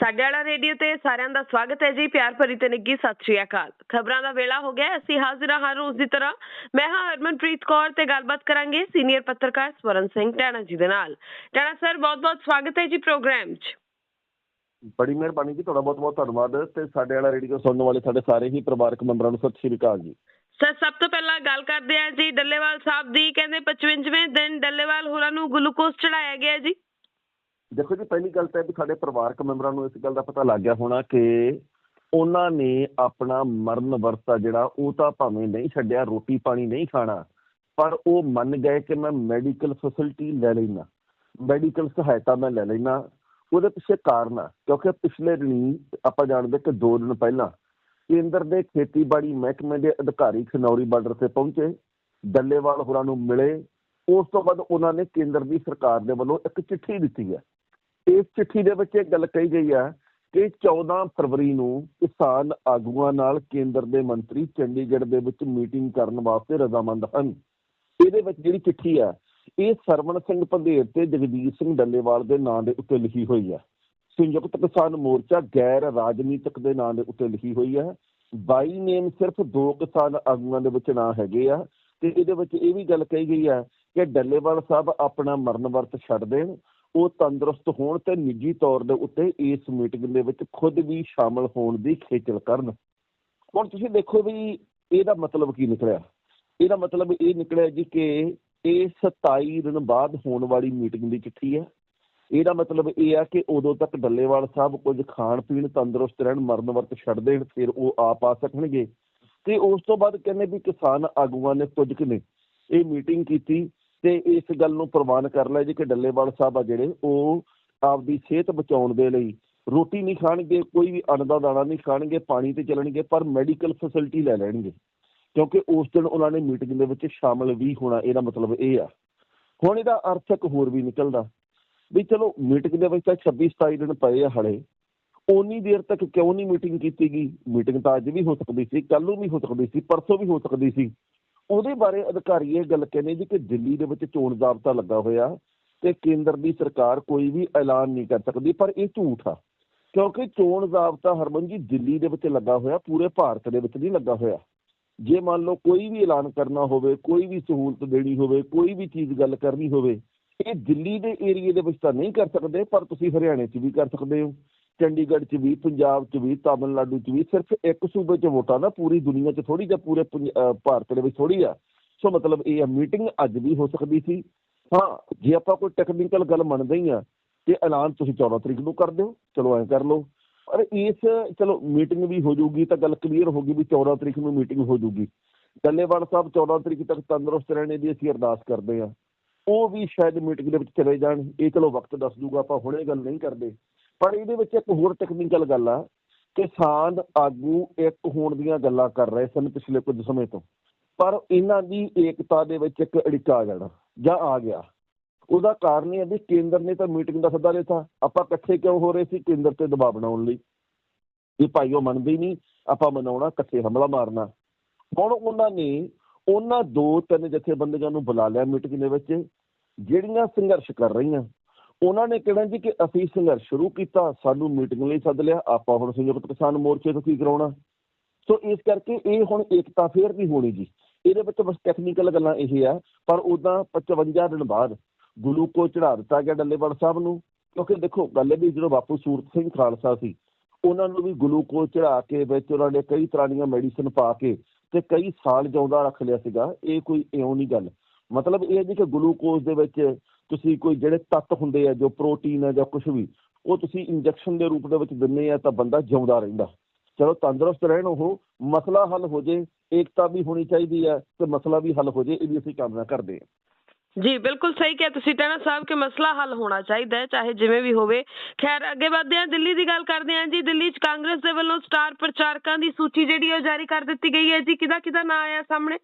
ਸਾਡੇ ਵਾਲਾ ਰੇਡੀਓ ਤੇ ਸਾਰਿਆਂ ਦਾ ਸਵਾਗਤ ਹੈ ਜੀ ਪਿਆਰ ਭਰੀ ਤੇ ਨਿੱਗੀ ਸਤਿ ਸ਼੍ਰੀ ਅਕਾਲ। ਖਬਰਾਂ ਦਾ ਵੇਲਾ ਹੋ ਗਿਆ। ਅਸੀਂ ਹਾਜ਼ਰ ਹਾਂ ਰੋਜ਼ ਦੀ ਤਰ੍ਹਾਂ। ਮੈਂ ਹਾਂ ਹਰਮਨਪ੍ਰੀਤ ਕੌਰ ਤੇ ਗੱਲਬਾਤ ਕਰਾਂਗੇ ਸੀਨੀਅਰ ਪੱਤਰਕਾਰ ਸਵਰਨ ਸਿੰਘ ਟਾਣਾ ਜੀ ਦੇ ਨਾਲ। ਟਾਣਾ ਸਰ ਬਹੁਤ-ਬਹੁਤ ਸਵਾਗਤ ਹੈ ਜੀ ਪ੍ਰੋਗਰਾਮ 'ਚ। ਬੜੀ ਮਿਹਰਬਾਨੀ ਜੀ ਤੁਹਾਡਾ ਬਹੁਤ ਬਹੁਤ ਧੰਨਵਾਦ ਤੇ ਸਾਡੇ ਵਾਲਾ ਰੇਡੀਓ ਸੁਣਨ ਵਾਲੇ ਸਾਡੇ ਸਾਰੇ ਹੀ ਪਰਿਵਾਰਕ ਮੈਂਬਰਾਂ ਨੂੰ ਸਤਿ ਸ਼੍ਰੀ ਅਕਾਲ ਜੀ। ਸਰ ਸਭ ਤੋਂ ਪਹਿਲਾਂ ਗੱਲ ਕਰਦੇ ਹਾਂ ਜੀ ਡੱਲੇਵਾਲ ਸਾਹਿਬ ਦੀ ਕਹਿੰਦੇ 55ਵੇਂ ਦਿਨ ਡੱਲੇਵਾਲ ਹੋਰਾਂ ਨੂੰ ਗਲੂਕੋਜ਼ ਚੜਾਇਆ ਗਿਆ ਜੀ। ਦੇਖੋ ਜੀ, ਪਹਿਲੀ ਗੱਲ ਤਾਂ ਇਹ ਵੀ ਸਾਡੇ ਪਰਿਵਾਰਕ ਮੈਂਬਰਾਂ ਨੂੰ ਇਸ ਗੱਲ ਦਾ ਪਤਾ ਲੱਗ ਗਿਆ ਹੋਣਾ ਕਿ ਉਹਨਾਂ ਨੇ ਆਪਣਾ ਮਰਨ ਵਰਤਾ ਜਿਹੜਾ, ਉਹ ਤਾਂ ਭਾਵੇਂ ਨਹੀਂ ਛੱਡਿਆ, ਰੋਟੀ ਪਾਣੀ ਨਹੀਂ ਖਾਣਾ, ਪਰ ਉਹ ਮੰਨ ਗਏ ਕਿ ਮੈਂ ਮੈਡੀਕਲ ਫੈਸਿਲਿਟੀ ਲੈ ਲੈਣਾ ਮੈਡੀਕਲ ਸਹਾਇਤਾ ਮੈਂ ਲੈ ਲੈਣਾ ਉਹਦੇ ਪਿੱਛੇ ਕਾਰਨ ਆ, ਕਿਉਂਕਿ ਪਿਛਲੇ ਦਿਨੀ ਆਪਾਂ ਜਾਣਦੇ ਕਿ 2 ਦਿਨ ਪਹਿਲਾਂ ਕੇਂਦਰ ਦੇ ਖੇਤੀਬਾੜੀ ਮਹਿਕਮੇ ਦੇ ਅਧਿਕਾਰੀ ਖਨੌਰੀ ਬਾਰਡਰ ਤੇ ਪਹੁੰਚੇ, ਡੱਲੇਵਾਲ ਹੋਰਾਂ ਨੂੰ ਮਿਲੇ। ਉਸ ਤੋਂ ਬਾਅਦ ਉਹਨਾਂ ਨੇ ਕੇਂਦਰ ਦੀ ਸਰਕਾਰ ਦੇ ਵੱਲੋਂ ਇੱਕ ਚਿੱਠੀ ਦਿੱਤੀ ਹੈ। ਇਸ ਚਿੱਠੀ ਦੇ ਵਿੱਚ ਇਹ ਗੱਲ ਕਹੀ ਗਈ ਹੈ ਕਿ 14 ਫਰਵਰੀ ਨੂੰ ਕਿਸਾਨ ਆਗੂਆਂ ਨਾਲ ਕੇਂਦਰ ਦੇ ਮੰਤਰੀ ਚੰਡੀਗੜ੍ਹ ਦੇ ਵਿੱਚ ਮੀਟਿੰਗ ਕਰਨ ਵਾਸਤੇ ਰਜ਼ਾਮੰਦ ਹਨ। ਇਹਦੇ ਵਿੱਚ ਜਿਹੜੀ ਚਿੱਠੀ ਹੈ ਇਹ ਸਰਵਣ ਸਿੰਘ ਪੰਧੇਰ ਤੇ ਜਗਦੀਸ਼ ਸਿੰਘ ਡੱਲੇਵਾਲ ਦੇ ਨਾਂ ਦੇ ਉੱਤੇ ਲਿਖੀ ਹੋਈ ਹੈ ਸੰਯੁਕਤ ਕਿਸਾਨ ਮੋਰਚਾ ਗੈਰ ਰਾਜਨੀਤਿਕ ਦੇ ਨਾਂ ਦੇ ਉੱਤੇ ਲਿਖੀ ਹੋਈ ਹੈ ਬਾਈ ਨੇਮ ਸਿਰਫ ਦੋ ਕਿਸਾਨ ਆਗੂਆਂ ਦੇ ਵਿੱਚ ਨਾਂ ਹੈਗੇ ਆ ਤੇ ਇਹਦੇ ਵਿੱਚ ਇਹ ਵੀ ਗੱਲ ਕਹੀ ਗਈ ਹੈ ਕਿ ਡੱਲੇਵਾਲ ਸਾਹਿਬ ਆਪਣਾ ਮਰਨ ਵਰਤ ਛੱਡ ਦੇਣ ਉਹ ਤੰਦਰੁਸਤ ਹੋਣ ਤੇ ਨਿੱਜੀ ਤੌਰ ਦੇ ਉੱਤੇ ਇਸ ਮੀਟਿੰਗ ਦੇ ਵਿੱਚ ਖੁਦ ਵੀ ਸ਼ਾਮਲ ਹੋਣ ਦੀ ਖੇਚਲ ਕਰਨ। ਹੁਣ ਤੁਸੀਂ ਦੇਖੋ ਵੀ ਇਹਦਾ ਮਤਲਬ ਕੀ ਨਿਕਲਿਆ? ਇਹਦਾ ਮਤਲਬ ਇਹ ਨਿਕਲਿਆ ਜੀ ਕਿ ਇਹ 27 ਦਿਨ ਬਾਅਦ ਹੋਣ ਵਾਲੀ ਮੀਟਿੰਗ ਦੀ ਚਿੱਠੀ ਹੈ। ਇਹਦਾ ਮਤਲਬ ਇਹ ਆ ਕਿ ਉਦੋਂ ਤੱਕ ਡੱਲੇਵਾਲ ਸਾਹਿਬ ਕੁਝ ਖਾਣ ਪੀਣ ਤੰਦਰੁਸਤ ਰਹਿਣ, ਮਰਨ ਵਰਤ ਛੱਡ ਦੇਣ, ਫਿਰ ਉਹ ਆਪ ਆ ਸਕਣਗੇ। ਤੇ ਉਸ ਤੋਂ ਬਾਅਦ ਕਹਿੰਦੇ ਵੀ ਕਿਸਾਨ ਆਗੂਆਂ ਨੇ ਕੁਝ ਕੁ ਨੇ ਇਹ ਮੀਟਿੰਗ ਕੀਤੀ। ਤੇ ਇਸ ਗੱਲ ਨੂੰ ਪ੍ਰਵਾਨ ਕਰ ਲਿਆ ਜੀ ਕਿ ਡੱਲੇਵਾਲ ਸਾਹਿਬ ਆ ਜਿਹੜੇ, ਉਹ ਆਪਦੀ ਸਿਹਤ ਬਚਾਉਣ ਦੇ ਲਈ ਰੋਟੀ ਨਹੀਂ ਖਾਣਗੇ, ਕੋਈ ਵੀ ਅੰਨ ਦਾ ਦਾਣਾ ਨਹੀਂ ਖਾਣਗੇ, ਪਾਣੀ ਤੇ ਚੱਲਣਗੇ, ਪਰ ਮੈਡੀਕਲ ਫੈਸਿਲਿਟੀ ਲੈ ਲੈਣਗੇ। ਕਿਉਂਕਿ ਉਸ ਦਿਨ ਉਹਨਾਂ ਨੇ ਮੀਟਿੰਗ ਦੇ ਵਿੱਚ ਸ਼ਾਮਲ ਵੀ ਹੋਣਾ, ਇਹਦਾ ਮਤਲਬ ਇਹ ਆ। ਹੁਣ ਇਹਦਾ ਅਰਥ ਇੱਕ ਹੋਰ ਵੀ ਨਿਕਲਦਾ। ਵੀ ਚਲੋ ਮੀਟਿੰਗ ਦੇ ਵਿੱਚ ਤਾਂ 26 27 ਦਿਨ ਪਏ ਆ ਹਲੇ। ਉਨੀ ਦੇਰ ਤੱਕ ਕਿਉਂ ਨਹੀਂ ਮੀਟਿੰਗ ਕੀਤੀ ਗਈ? ਮੀਟਿੰਗ ਤਾਂ ਅੱਜ ਵੀ ਹੋ ਸਕਦੀ ਸੀ ਕੱਲ ਨੂੰ ਵੀ ਹੋ ਸਕਦੀ ਸੀ, ਪਰਸੋਂ ਵੀ ਹੋ ਸਕਦੀ ਸੀ। ਉਹਦੇ ਬਾਰੇ ਅਧਿਕਾਰੀ ਇਹ ਗੱਲ ਕਹਿੰਦੇ ਜੀ ਕਿ ਦਿੱਲੀ ਦੇ ਵਿੱਚ ਚੋਣ ਜ਼ਾਬਤਾ ਲੱਗਾ ਹੋਇਆ ਤੇ ਕੇਂਦਰ ਦੀ ਸਰਕਾਰ ਕੋਈ ਵੀ ਐਲਾਨ ਨਹੀਂ ਕਰ ਸਕਦੀ, ਪਰ ਇਹ ਝੂਠ ਆ। ਕਿਉਂਕਿ ਚੋਣ ਜ਼ਾਬਤਾ ਹਰਮਨ ਜੀ ਦਿੱਲੀ ਦੇ ਵਿੱਚ ਲੱਗਾ ਹੋਇਆ, ਪੂਰੇ ਭਾਰਤ ਦੇ ਵਿੱਚ ਨਹੀਂ ਲੱਗਾ ਹੋਇਆ। ਜੇ ਮੰਨ ਲਓ ਕੋਈ ਵੀ ਐਲਾਨ ਕਰਨਾ ਹੋਵੇ, ਕੋਈ ਵੀ ਸਹੂਲਤ ਦੇਣੀ ਹੋਵੇ, ਕੋਈ ਵੀ ਚੀਜ਼ ਗੱਲ ਕਰਨੀ ਹੋਵੇ, ਇਹ ਦਿੱਲੀ ਦੇ ਏਰੀਏ ਦੇ ਵਿੱਚ ਤਾਂ ਨਹੀਂ ਕਰ ਸਕਦੇ, ਪਰ ਤੁਸੀਂ ਹਰਿਆਣੇ 'ਚ ਵੀ ਕਰ ਸਕਦੇ ਹੋ। ਚੰਡੀਗੜ੍ਹ 'ਚ ਵੀ, ਪੰਜਾਬ 'ਚ ਵੀ, ਤਾਮਿਲਨਾਡੂ 'ਚ ਵੀ, ਸਿਰਫ ਇੱਕ ਸੂਬੇ 'ਚ ਵੋਟਾਂ ਨਾ ਪੂਰੀ ਦੁਨੀਆ 'ਚ ਥੋੜੀ ਜਾਂ ਪੂਰੇ ਪੰਜ- ਭਾਰਤ ਦੇ ਵਿੱਚ ਥੋੜੀ ਆ। ਸੋ ਮਤਲਬ ਇਹ ਆ, ਮੀਟਿੰਗ ਅੱਜ ਵੀ ਹੋ ਸਕਦੀ ਸੀ। ਹਾਂ, ਜੇ ਆਪਾਂ ਕੋਈ ਟੈਕਨੀਕਲ ਗੱਲ ਮੰਨਦੇ ਹੀ ਆ, ਤੇ ਐਲਾਨ ਤੁਸੀਂ 14 ਤਰੀਕ ਨੂੰ ਕਰ ਦਿਓ। ਚਲੋ ਐਂ ਕਰ ਲਓ। ਪਰ ਇਸ, ਚਲੋ ਮੀਟਿੰਗ ਵੀ ਹੋ ਜਾਊਗੀ, ਤਾਂ ਗੱਲ ਕਲੀਅਰ ਹੋ ਗਈ ਵੀ 14 ਤਰੀਕ ਨੂੰ ਮੀਟਿੰਗ ਹੋ ਜਾਊਗੀ। ਡੱਲੇਵਾਲ ਸਾਹਿਬ 14 ਤਰੀਕ ਤੱਕ ਤੰਦਰੁਸਤ ਰਹਿਣੇ ਦੀ ਅਸੀਂ ਅਰਦਾਸ ਕਰਦੇ ਆ। ਉਹ ਵੀ ਸ਼ਾਇਦ ਮੀਟਿੰਗ ਦੇ ਵਿੱਚ ਚਲੇ ਜਾਣ। ਇਹ ਚਲੋ ਵਕਤ ਦੱਸ ਦੂਗਾ, ਆਪਾਂ ਹੁਣੇ ਗੱਲ ਨਹੀਂ ਕਰਦੇ। ਪਰ ਇਹਦੇ ਵਿੱਚ ਇੱਕ ਹੋਰ ਟੈਕਨੀਕਲ ਗੱਲ ਆ ਕਿਸਾਨ ਆਗੂ ਇੱਕ ਹੋਣ ਦੀਆਂ ਗੱਲਾਂ ਕਰ ਰਹੇ ਸਨ ਪਿਛਲੇ ਕੁਝ ਸਮੇਂ ਤੋਂ। ਪਰ ਇਹਨਾਂ ਦੀ ਏਕਤਾ ਦੇ ਵਿੱਚ ਇੱਕ ਅੜਿੱਕਾ ਆ ਜਾਣਾ, ਜਾਂ ਆ ਗਿਆ। ਉਹਦਾ ਕਾਰਨ ਇਹ ਹੈ ਵੀ ਕੇਂਦਰ ਨੇ ਤਾਂ ਮੀਟਿੰਗ ਦਾ ਸੱਦਾ ਦਿੱਤਾ। ਆਪਾਂ ਇਕੱਠੇ ਕਿਉਂ ਹੋ ਰਹੇ ਸੀ ਕੇਂਦਰ ਤੇ ਦਬਾਅ ਬਣਾਉਣ ਲਈ? ਇਹ ਭਾਈ ਉਹ ਮੰਨਦੇ ਨਹੀਂ, ਆਪਾਂ ਮਨਾਉਣਾ, ਇਕੱਠੇ ਹਮਲਾ ਮਾਰਨਾ। ਹੁਣ ਉਹਨਾਂ ਨੇ ਉਹਨਾਂ ਦੋ ਤਿੰਨ ਜਥੇਬੰਦੀਆਂ ਨੂੰ ਬੁਲਾ ਲਿਆ ਮੀਟਿੰਗ ਦੇ ਵਿੱਚ, ਜਿਹੜੀਆਂ ਸੰਘਰਸ਼ ਕਰ ਰਹੀਆਂ। ਉਹਨਾਂ ਨੇ ਕਹਿਣਾ ਜੀ ਕਿ ਅਸੀਂ ਸੰਘਰਸ਼ ਸ਼ੁਰੂ ਕੀਤਾ, ਸਾਨੂੰ ਮੀਟਿੰਗ ਲਈ ਸੱਦ ਲਿਆ, ਆਪਾਂ ਹੁਣ ਸੰਯੁਕਤ ਕਿਸਾਨ ਮੋਰਚੇ ਤੋਂ ਕੀ ਕਰਾਉਣਾ? ਸੋ ਇਸ ਕਰਕੇ ਇਹ ਹੁਣ ਏਕਤਾ ਫੇਰ ਨਹੀਂ ਹੋਣੀ ਜੀ। ਇਹਦੇ ਵਿੱਚ ਬਸ ਟੈਕਨੀਕਲ ਗੱਲਾਂ ਇਹ ਆ, ਪਰ ਉਦਾਂ 55 ਦਿਨ ਬਾਅਦ ਗਲੂਕੋਜ਼ ਚੜਾ ਦਿੱਤਾ ਗਿਆ ਡੱਲੇਵਾਲ ਸਾਹਿਬ ਨੂੰ, ਕਿਉਂਕਿ ਦੇਖੋ ਗੱਲ ਇਹ ਵੀ ਜਦੋਂ ਬਾਪੂ ਸੂਰਤ ਸਿੰਘ ਖਾਲਸਾ ਸੀ, ਉਹਨਾਂ ਨੂੰ ਵੀ ਗਲੂਕੋਜ਼ ਚੜਾ ਕੇ ਵਿੱਚ ਉਹਨਾਂ ਨੇ ਕਈ ਤਰ੍ਹਾਂ ਦੀਆਂ ਮੈਡੀਸਨ ਪਾ ਕੇ ਤੇ ਕਈ ਸਾਲ ਜਿਉਂਦਾ ਰੱਖ ਲਿਆ ਸੀਗਾ, ਇਹ ਕੋਈ ਇਉਂ ਨਹੀਂ ਗੱਲ। ਮਤਲਬ ਇਹ ਨਹੀਂ ਕਿ ਗਲੂਕੋਜ਼ ਦੇ ਵਿੱਚ ਤੁਸੀਂ ਕੋਈ ਜਿਹੜੇ ਤੱਤ ਹੁੰਦੇ ਆ ਜੋ ਪ੍ਰੋਟੀਨ ਹੈ ਜਾਂ ਕੁਝ ਵੀ ਉਹ ਤੁਸੀਂ ਇੰਜੈਕਸ਼ਨ ਦੇ ਰੂਪ ਦੇ ਵਿੱਚ ਦਿੰਦੇ ਆ ਤਾਂ ਬੰਦਾ ਜਿਉਂਦਾ ਰਹਿੰਦਾ। ਚਲੋ ਤੰਦਰੁਸਤ ਰਹਿਣ ਉਹ ਮਸਲਾ ਹੱਲ ਹੋ ਜੇ ਏਕਤਾ ਵੀ ਹੋਣੀ ਚਾਹੀਦੀ ਹੈ ਤੇ ਮਸਲਾ ਵੀ ਹੱਲ ਹੋ ਜੇ ਇਹਦੀ ਅਸੀਂ ਕਾਮਨਾ ਕਰਦੇ ਹਾਂ ਜੀ ਬਿਲਕੁਲ ਸਹੀ ਕਿਹਾ ਤੁਸੀਂ ਟਾਣਾ ਸਾਹਿਬ ਕਿ ਮਸਲਾ ਹੱਲ ਹੋਣਾ ਚਾਹੀਦਾ ਹੈ ਚਾਹੇ ਜਿਵੇਂ ਵੀ ਹੋਵੇ। ਖੈਰ ਅੱਗੇ ਵਧਦੇ ਹਾਂ ਦਿੱਲੀ ਦੀ ਗੱਲ ਕਰਦੇ ਹਾਂ ਜੀ। ਦਿੱਲੀ 'ਚ ਕਾਂਗਰਸ ਦੇ ਵੱਲੋਂ ਸਟਾਰ ਪ੍ਰਚਾਰਕਾਂ ਦੀ ਸੂਚੀ ਜਿਹੜੀ ਉਹ ਜਾਰੀ ਕਰ ਦਿੱਤੀ ਗਈ ਹੈ ਜੀ। ਕਿਹਦਾ ਕਿਹਦਾ ਨਾਂ ਆਇਆ ਸਾਹਮਣੇ?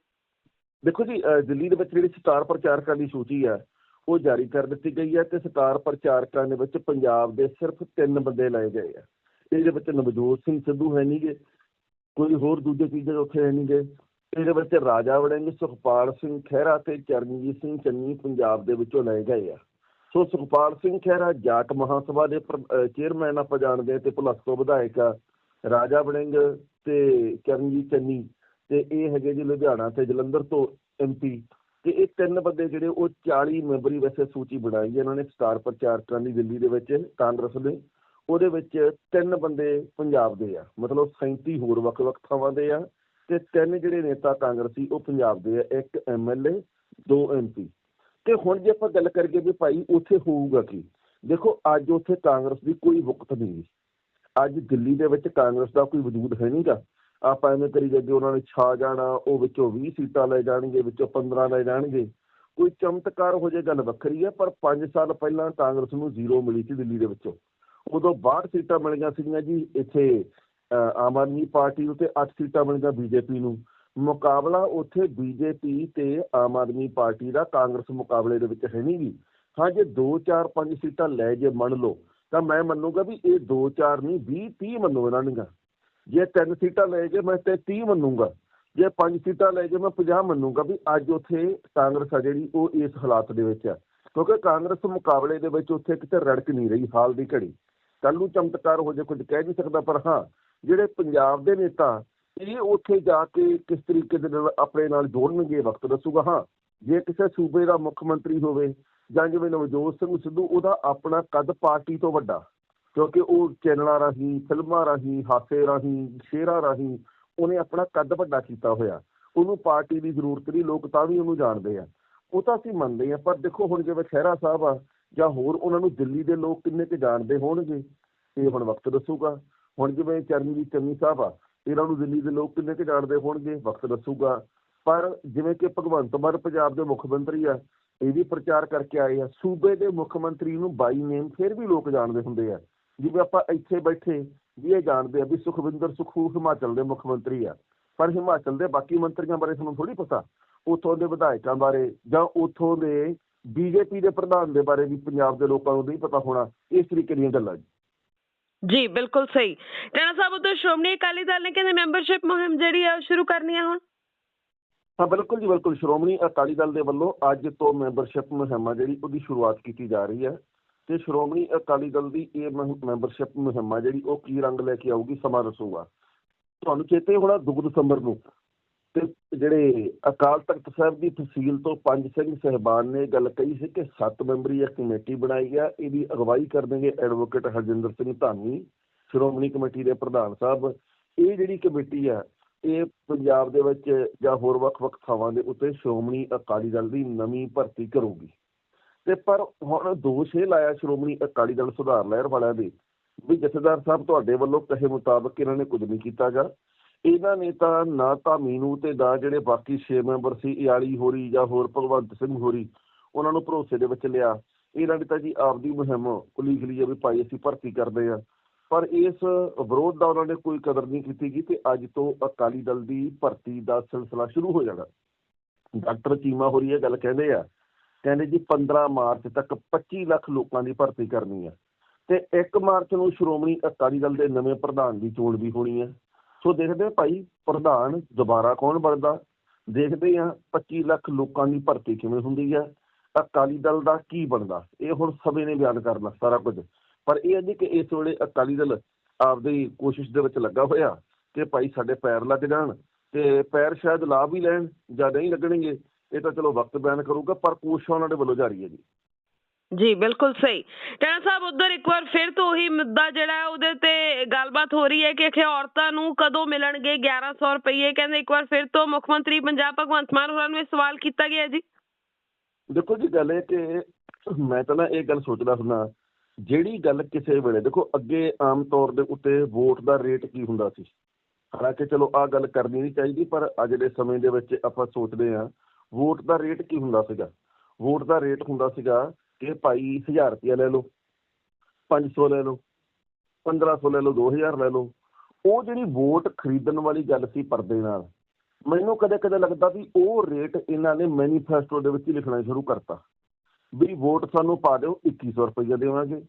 ਦੇਖੋ ਜੀ ਦਿੱਲੀ ਦੇ ਵਿੱਚ ਜਿਹੜੀ ਸਟਾਰ ਪ੍ਰਚਾਰਕਾਂ ਦੀ ਸੂਚੀ ਹੈ ਉਹ ਜਾਰੀ ਕਰ ਦਿੱਤੀ ਗਈ ਹੈ ਤੇ ਸਟਾਰ ਪ੍ਰਚਾਰਕਾਂ ਦੇ ਵਿੱਚ ਪੰਜਾਬ ਦੇ ਸਿਰਫ ਤਿੰਨ ਬੰਦੇ ਲਏ ਗਏ ਆ। ਇਹਦੇ ਵਿੱਚ ਨਵਜੋਤ ਸਿੰਘ ਸਿੱਧੂ ਹੈ ਨਹੀਂਗੇ ਕੋਈ ਹੋਰ ਦੂਜੇ ਤੀਜੇ ਉੱਥੇ ਹੈ ਨਹੀਂਗੇ ਇਹਦੇ ਵਿੱਚ ਰਾਜਾ ਵੜਿੰਗ, ਸੁਖਪਾਲ ਸਿੰਘ ਖਹਿਰਾ ਤੇ ਚਰਨਜੀਤ ਸਿੰਘ ਚੰਨੀ ਪੰਜਾਬ ਦੇ ਵਿੱਚੋਂ ਲਏ ਗਏ ਆ। ਸੋ ਸੁਖਪਾਲ ਸਿੰਘ ਖਹਿਰਾ ਜਾਟ ਮਹਾਸਭਾ ਦੇ ਚੇਅਰਮੈਨ ਆਪਾਂ ਜਾਣਦੇ ਹਾਂ ਤੇ ਭਲੱਸ ਤੋਂ ਵਿਧਾਇਕ ਆ। ਰਾਜਾ ਵੜਿੰਗ ਤੇ ਚਰਨਜੀਤ ਚੰਨੀ ਤੇ ਇਹ ਹੈਗੇ ਜੀ ਲੁਧਿਆਣਾ ਤੇ ਜਲੰਧਰ ਤੋਂ ਐਮਪੀ ਤੇ ਇਹ ਤਿੰਨ ਬੰਦੇ ਜਿਹੜੇ ਉਹ 40 ਮੈਂਬਰੀ ਵੈਸੇ ਸੂਚੀ ਬਣਾਈ ਹੈ। ਇਹਨਾਂ ਨੇ ਸਟਾਰ ਪ੍ਰਚਾਰਕਾਂ ਦੀ ਦਿੱਲੀ ਦੇ ਵਿੱਚ, ਕਾਂਗਰਸ ਦੇ। ਉਹਦੇ ਵਿੱਚ ਤਿੰਨ ਬੰਦੇ ਪੰਜਾਬ ਦੇ ਆ। ਮਤਲਬ 37 ਹੋਰ ਵੱਖ-ਵੱਖ ਥਾਵਾਂ ਦੇ ਆ। ਤੇ ਤਿੰਨ ਜਿਹੜੇ ਨੇਤਾ ਕਾਂਗਰਸੀ, ਉਹ ਪੰਜਾਬ ਦੇ ਆ। ਇੱਕ ਐਮਐਲਏ ਦੋ ਐਮਪੀ ਤੇ ਹੁਣ ਜੇ ਆਪਾਂ ਗੱਲ ਕਰੀਏ ਵੀ ਭਾਈ ਉੱਥੇ ਹੋਊਗਾ ਕੀ? ਦੇਖੋ, ਅੱਜ ਉੱਥੇ ਕਾਂਗਰਸ ਦੀ ਕੋਈ ਵਕਤ ਨਹੀਂ। ਅੱਜ ਦਿੱਲੀ ਦੇ ਵਿੱਚ ਕਾਂਗਰਸ ਦਾ ਕੋਈ ਵਜੂਦ ਹੈ ਨਹੀਂਗਾ ਆਪਾਂ ਐਵੇਂ ਕਰੀ ਜਾਂਦੇ ਉਹਨਾਂ ਨੇ ਛਾ ਜਾਣਾ ਉਹ ਵਿੱਚੋਂ 20 ਸੀਟਾਂ ਲੈ ਜਾਣਗੇ ਵਿੱਚੋਂ 15 ਲੈ ਜਾਣਗੇ। ਕੋਈ ਚਮਤਕਾਰ ਹੋ ਜੇ ਗੱਲ ਵੱਖਰੀ ਹੈ ਪਰ 5 ਸਾਲ ਪਹਿਲਾਂ ਕਾਂਗਰਸ ਨੂੰ ਜ਼ੀਰੋ ਮਿਲੀ ਸੀ ਦਿੱਲੀ ਦੇ ਵਿੱਚੋਂ। ਉਦੋਂ 62 ਸੀਟਾਂ ਮਿਲੀਆਂ ਸੀਗੀਆਂ ਜੀ ਇੱਥੇ ਅਹ, ਆਮ ਆਦਮੀ ਪਾਰਟੀ ਨੂੰ ਤੇ 8 ਸੀਟਾਂ ਮਿਲੀਆਂ ਬੀਜੇਪੀ ਨੂੰ। ਮੁਕਾਬਲਾ ਉੱਥੇ ਬੀਜੇਪੀ ਤੇ ਆਮ ਆਦਮੀ ਪਾਰਟੀ ਦਾ ਕਾਂਗਰਸ ਮੁਕਾਬਲੇ ਦੇ ਵਿੱਚ ਹੈ ਨਹੀਂ ਵੀ ਹਾਂ ਜੇ 2 4 5 ਸੀਟਾਂ ਲੈ ਜੇ ਮੰਨ ਲਓ ਤਾਂ ਮੈਂ ਮੰਨੂਗਾ ਵੀ ਇਹ 2 4 ਨਹੀਂ 20 30 ਮੰਨੋ ਇਹਨਾਂ ਦੀਆਂ। ਜੇ ਤਿੰਨ ਸੀਟਾਂ ਲੈ ਜੇ ਮੈਂ ਤੇ 30 ਮੰਨੂਗਾ, ਜੇ ਪੰਜ ਸੀਟਾਂ ਲੈ ਜੇ ਮੈਂ 50 ਮੰਨੂਗਾ ਵੀ ਅੱਜ ਉੱਥੇ ਕਾਂਗਰਸ ਆ ਜਿਹੜੀ, ਉਹ ਇਸ ਹਾਲਾਤ ਦੇ ਵਿੱਚ ਆ। ਕਿਉਂਕਿ ਕਾਂਗਰਸ ਮੁਕਾਬਲੇ ਦੇ ਵਿੱਚ ਉੱਥੇ ਕਿਤੇ ਰੜਕ ਨਹੀਂ ਰਹੀ ਹਾਲ ਦੀ ਘੜੀ। ਕੱਲ ਨੂੰ ਚਮਤਕਾਰ ਹੋ ਜੇ ਕੁਝ ਕਹਿ ਨਹੀਂ ਸਕਦਾ, ਪਰ ਹਾਂ, ਜਿਹੜੇ ਪੰਜਾਬ ਦੇ ਨੇਤਾ, ਇਹ ਉੱਥੇ ਜਾ ਕੇ ਕਿਸ ਤਰੀਕੇ ਦੇ ਨਾਲ ਆਪਣੇ ਨਾਲ ਜੋੜਨਗੇ, ਵਕਤ ਦੱਸੂਗਾ। ਹਾਂ, ਜੇ ਕਿਸੇ ਸੂਬੇ ਦਾ ਮੁੱਖ ਮੰਤਰੀ ਹੋਵੇ ਜਾਂ ਜਿਵੇਂ ਨਵਜੋਤ ਸਿੰਘ ਸਿੱਧੂ, ਉਹਦਾ ਆਪਣਾ ਕੱਦ ਪਾਰਟੀ ਤੋਂ ਵੱਡਾ। ਕਿਉਂਕਿ ਉਹ ਚੈਨਲਾਂ ਰਾਹੀਂ, ਫਿਲਮਾਂ ਰਾਹੀਂ, ਹਾਸੇ ਰਾਹੀਂ, ਸ਼ੇਰਾਂ ਰਾਹੀਂ ਉਹਨੇ ਆਪਣਾ ਕੱਦ ਵੱਡਾ ਕੀਤਾ ਹੋਇਆ। ਉਹਨੂੰ ਪਾਰਟੀ ਦੀ ਜ਼ਰੂਰਤ ਨਹੀਂ, ਲੋਕ ਤਾਂ ਵੀ ਉਹਨੂੰ ਜਾਣਦੇ ਆ। ਉਹ ਤਾਂ ਅਸੀਂ ਮੰਨਦੇ ਆ, ਪਰ ਦੇਖੋ ਹੁਣ ਜਿਵੇਂ ਖਹਿਰਾ ਸਾਹਿਬ ਆ, ਜਾਂ ਹੋਰ ਉਹਨਾਂ ਨੂੰ ਦਿੱਲੀ ਦੇ ਲੋਕ ਕਿੰਨੇ ਕੁ ਜਾਣਦੇ ਹੋਣਗੇ? ਇਹ ਹੁਣ ਵਕਤ ਦੱਸੂਗਾ। ਹੁਣ ਜਿਵੇਂ ਚਰਨਜੀਤ ਚੰਨੀ ਸਾਹਿਬ ਆ, ਇਹਨਾਂ ਨੂੰ ਦਿੱਲੀ ਦੇ ਲੋਕ ਕਿੰਨੇ ਕੁ ਜਾਣਦੇ ਹੋਣਗੇ? ਵਕਤ ਦੱਸੂਗਾ। ਪਰ ਜਿਵੇਂ ਕਿ ਭਗਵੰਤ ਮਾਨ ਪੰਜਾਬ ਦੇ ਮੁੱਖ ਮੰਤਰੀ ਆ, ਇਹ ਵੀ ਪ੍ਰਚਾਰ ਕਰਕੇ ਆਏ ਆ। ਸੂਬੇ ਦੇ ਮੁੱਖ ਮੰਤਰੀ ਨੂੰ ਬਾਈ ਨੇਮ ਫਿਰ ਵੀ ਲੋਕ ਜਾਣਦੇ ਹੁੰਦੇ ਆ। ਜਿਵੇਂ ਆਪਾਂ ਇੱਥੇ ਬੈਠੇ ਵੀ ਇਹ ਜਾਣਦੇ ਆ ਵੀ ਸੁਖਵਿੰਦਰ ਸੁਖੂ ਹਿਮਾਚਲ ਦੇ ਮੁੱਖ ਮੰਤਰੀ ਆ। ਪਰ ਹਿਮਾਚਲ ਦੇ ਬਾਕੀ ਮੰਤਰੀਆਂ ਬਾਰੇ ਤੁਹਾਨੂੰ ਥੋੜੀ ਪਤਾ। ਉੱਥੋਂ ਦੇ ਵਿਧਾਇਕਾਂ ਬਾਰੇ ਜਾਂ ਉੱਥੋਂ ਦੇ ਬੀਜੇਪੀ ਦੇ ਪ੍ਰਧਾਨ ਦੇ ਬਾਰੇ ਵੀ ਪੰਜਾਬ ਦੇ ਲੋਕਾਂ ਨੂੰ ਨਹੀਂ ਪਤਾ ਹੋਣਾ ਇਸ ਤਰੀਕੇ ਦੀਆਂ ਗੱਲਾਂ ਜੀ। ਜੀ ਬਿਲਕੁਲ ਸਹੀ। ਟਾਣਾ ਸਾਹਿਬ ਉਧਰ ਸ਼੍ਰੋਮਣੀ ਅਕਾਲੀ ਦਲ ਨੇ ਕਹਿੰਦੇ ਮੈਂਬਰਸ਼ਿਪ ਮੁਹਿੰਮ ਜਿਹੜੀ ਉਹ ਸ਼ੁਰੂ ਕਰਨੀ ਹੈ ਹੁਣ? ਹਾਂ ਬਿਲਕੁਲ ਜੀ ਬਿਲਕੁਲ। ਸ਼੍ਰੋਮਣੀ ਅਕਾਲੀ ਦਲ ਦੇ ਵੱਲੋਂ ਅੱਜ ਤੋਂ ਮੈਂਬਰਸ਼ਿਪ ਮੁਹਿੰਮ ਆ ਜਿਹੜੀ ਉਹਦੀ ਸ਼ੁਰੂਆਤ ਕੀਤੀ ਜਾ ਰਹੀ ਹੈ ਤੇ ਸ਼੍ਰੋਮਣੀ ਅਕਾਲੀ ਦਲ ਦੀ ਇਹ ਮੈਂਬਰਸ਼ਿਪ ਮੁਹਿੰਮ ਆ ਜਿਹੜੀ, ਉਹ ਕੀ ਰੰਗ ਲੈ ਕੇ ਆਊਗੀ, ਸਮਾਂ ਦੱਸੂਗਾ। ਤੁਹਾਨੂੰ ਚੇਤੇ ਹੋਣਾ 2 ਦਸੰਬਰ ਨੂੰ। ਤੇ ਜਿਹੜੇ ਅਕਾਲ ਤਖਤ ਸਾਹਿਬ ਦੀ ਤਹਿਸੀਲ ਤੋਂ ਪੰਜ ਸਿੰਘ ਸਹਿਬਾਨ ਨੇ ਗੱਲ ਕਹੀ ਸੀ ਕਿ ਸੱਤ ਮੈਂਬਰੀ ਇੱਕ ਕਮੇਟੀ ਬਣਾਈ ਆ, ਇਹਦੀ ਅਗਵਾਈ ਕਰਨਗੇ ਐਡਵੋਕੇਟ ਹਰਜਿੰਦਰ ਸਿੰਘ ਧਾਮੀ, ਸ਼੍ਰੋਮਣੀ ਕਮੇਟੀ ਦੇ ਪ੍ਰਧਾਨ ਸਾਹਿਬ। ਇਹ ਜਿਹੜੀ ਕਮੇਟੀ ਆ, ਇਹ ਪੰਜਾਬ ਦੇ ਵਿੱਚ ਜਾਂ ਹੋਰ ਵੱਖ-ਵੱਖ ਥਾਵਾਂ ਦੇ ਉੱਤੇ ਸ਼੍ਰੋਮਣੀ ਅਕਾਲੀ ਦਲ ਦੀ ਨਵੀਂ ਭਰਤੀ ਕਰੂਗੀ। ਤੇ ਪਰ ਹੁਣ ਦੋਸ਼ ਇਹ ਲਾਇਆ ਸ਼੍ਰੋਮਣੀ ਅਕਾਲੀ ਦਲ ਸੁਧਾਰ ਲਹਿਰ ਵਾਲਿਆਂ ਦੇ ਵੀ ਜਥੇਦਾਰ ਸਾਹਿਬ ਤੁਹਾਡੇ ਵੱਲੋਂ ਕਹੇ ਮੁਤਾਬਕ ਇਹਨਾਂ ਨੇ ਕੁਝ ਨਹੀਂ ਕੀਤਾ ਗਾ। ਇਹਨਾਂ ਨੇ ਤਾਂ ਨਾ ਧਾਮੀ ਨੂੰ ਤੇ ਨਾ ਜਿਹੜੇ ਬਾਕੀ 6 ਮੈਂਬਰ ਸੀ, ਇਆਲੀ ਹੋਰੀ ਜਾਂ ਹੋਰ ਭਗਵੰਤ ਸਿੰਘ ਹੋਰੀ, ਉਹਨਾਂ ਨੂੰ ਭਰੋਸੇ ਦੇ ਵਿੱਚ ਲਿਆ। ਇਹਨਾਂ ਨੇ ਤਾਂ ਜੀ ਆਪਦੀ ਮੁਹਿੰਮ ਉਲੀਕ ਲਈ ਆ ਵੀ ਭਾਈ ਅਸੀਂ ਭਰਤੀ ਕਰਦੇ ਆ। ਪਰ ਇਸ ਵਿਰੋਧ ਦਾ ਉਹਨਾਂ ਨੇ ਕੋਈ ਕਦਰ ਨਹੀਂ ਕੀਤੀ ਗਈ ਤੇ ਅੱਜ ਤੋਂ ਅਕਾਲੀ ਦਲ ਦੀ ਭਰਤੀ ਦਾ ਸਿਲਸਿਲਾ ਸ਼ੁਰੂ ਹੋ ਜਾਣਾ। ਡਾਕਟਰ ਚੀਮਾ ਹੋਰੀ ਇਹ ਗੱਲ ਕਹਿੰਦੇ ਆ ਕਹਿੰਦੇ ਜੀ 15 ਮਾਰਚ ਤੱਕ 25 ਲੱਖ ਲੋਕਾਂ ਦੀ ਭਰਤੀ ਕਰਨੀ ਹੈ ਤੇ 1 ਮਾਰਚ ਨੂੰ ਸ਼੍ਰੋਮਣੀ ਅਕਾਲੀ ਦਲ ਦੇ ਨਵੇਂ ਪ੍ਰਧਾਨ ਦੀ ਚੋਣ ਵੀ ਹੋਣੀ ਹੈ ਸੋ ਦੇਖਦੇ ਭਾਈ, ਪ੍ਰਧਾਨ ਦੁਬਾਰਾ ਕੌਣ ਬਣਦਾ? ਦੇਖਦੇ ਆ 25 ਲੱਖ ਲੋਕਾਂ ਦੀ ਭਰਤੀ ਕਿਵੇਂ ਹੁੰਦੀ ਹੈ ਅਕਾਲੀ ਦਲ ਦਾ ਕੀ ਬਣਦਾ? ਇਹ ਹੁਣ ਸਭੇ ਨੇ ਬਿਆਨ ਕਰਨਾ ਸਾਰਾ ਕੁਝ। ਪਰ ਇਹ ਹੈ ਜੀ ਕਿ ਇਸ ਵੇਲੇ ਅਕਾਲੀ ਦਲ ਆਪਦੀ ਕੋਸ਼ਿਸ਼ ਦੇ ਵਿੱਚ ਲੱਗਾ ਹੋਇਆ ਕਿ ਭਾਈ ਸਾਡੇ ਪੈਰ ਲੱਗ ਜਾਣ ਤੇ ਪੈਰ ਸ਼ਾਇਦ ਲਾ ਵੀ ਲੈਣ ਜਾਂ ਨਹੀਂ ਲੱਗਣਗੇ। ਇਹ ਤਾਂ ਚਲੋ ਵਕਤ ਬਿਆਨ ਕਰੂਗਾ ਪਰ ਕੋਸ਼ਿਸ਼ ਉਹਨਾਂ ਦੇ ਵੱਲੋਂ ਜਾਰੀ ਹੈ ਜੀ। ਜੀ ਬਿਲਕੁਲ ਸਹੀ। ਟਾਣਾ ਸਾਹਿਬ ਉਧਰ ਇੱਕ ਵਾਰ ਫਿਰ ਤੋਂ ਉਹੀ ਮੁੱਦਾ ਜਿਹੜਾ ਹੈ ਉਹਦੇ ਤੇ ਗੱਲਬਾਤ ਹੋ ਰਹੀ ਹੈ ਕਿ ਕਿ ਔਰਤਾਂ ਨੂੰ ਕਦੋਂ ਮਿਲਣਗੇ 1100 ਰੁਪਏ ਕਹਿੰਦੇ ਇੱਕ ਵਾਰ ਫਿਰ ਤੋਂ ਮੁੱਖ ਮੰਤਰੀ ਪੰਜਾਬ ਭਗਵੰਤ ਮਾਨ ਹੋਰਾਂ ਨੂੰ ਇਹ ਸਵਾਲ ਕੀਤਾ ਗਿਆ ਜੀ। ਦੇਖੋ ਜੀ ਗੱਲ ਇਹ ਕਿ ਮੈਂ ਤਾਂ ਨਾ ਇਹ ਗੱਲ ਸੋਚਦਾ ਹੁੰਦਾ ਜਿਹੜੀ ਗੱਲ ਕਿਸੇ ਵੇਲੇ ਦੇਖੋ ਅੱਗੇ ਆਮ ਤੌਰ ਦੇ ਉੱਤੇ ਵੋਟ ਦਾ ਰੇਟ ਕੀ ਹੁੰਦਾ ਸੀ? ਹਾਲਾਂਕਿ ਚਲੋ ਆਹ ਗੱਲ ਕਰਨੀ ਨਹੀਂ ਚਾਹੀਦੀ ਪਰ ਅੱਜ ਦੇ ਸਮੇਂ ਦੇ ਵਿੱਚ ਆਪਾਂ ਸੋਚਦੇ ਹਾਂ ਵੋਟ ਦਾ ਰੇਟ ਕੀ ਹੁੰਦਾ ਸੀਗਾ? ਵੋਟ ਦਾ ਰੇਟ ਹੁੰਦਾ ਸੀਗਾ ਕਿ ਭਾਈ 1000 ਰੁਪਇਆ ਲੈ ਲਓ 500 ਲੈ ਲਓ 1500 ਲੈ ਲਓ 2000 ਲੈ ਲਓ। ਉਹ ਜਿਹੜੀ ਵੋਟ ਖਰੀਦਣ ਵਾਲੀ ਗੱਲ ਸੀ ਪਰਦੇ ਨਾਲ, ਮੈਨੂੰ ਕਦੇ ਕਦੇ ਲੱਗਦਾ ਵੀ ਉਹ ਰੇਟ ਇਹਨਾਂ ਨੇ ਮੈਨੀਫੈਸਟੋ ਦੇ ਵਿੱਚ ਹੀ ਲਿਖਣਾ ਸ਼ੁਰੂ ਕਰਤਾ। ਵੀ ਵੋਟ ਸਾਨੂੰ ਪਾ ਦਿਓ 2100 ਰੁਪਏ ਦੇਵਾਂਗੇ।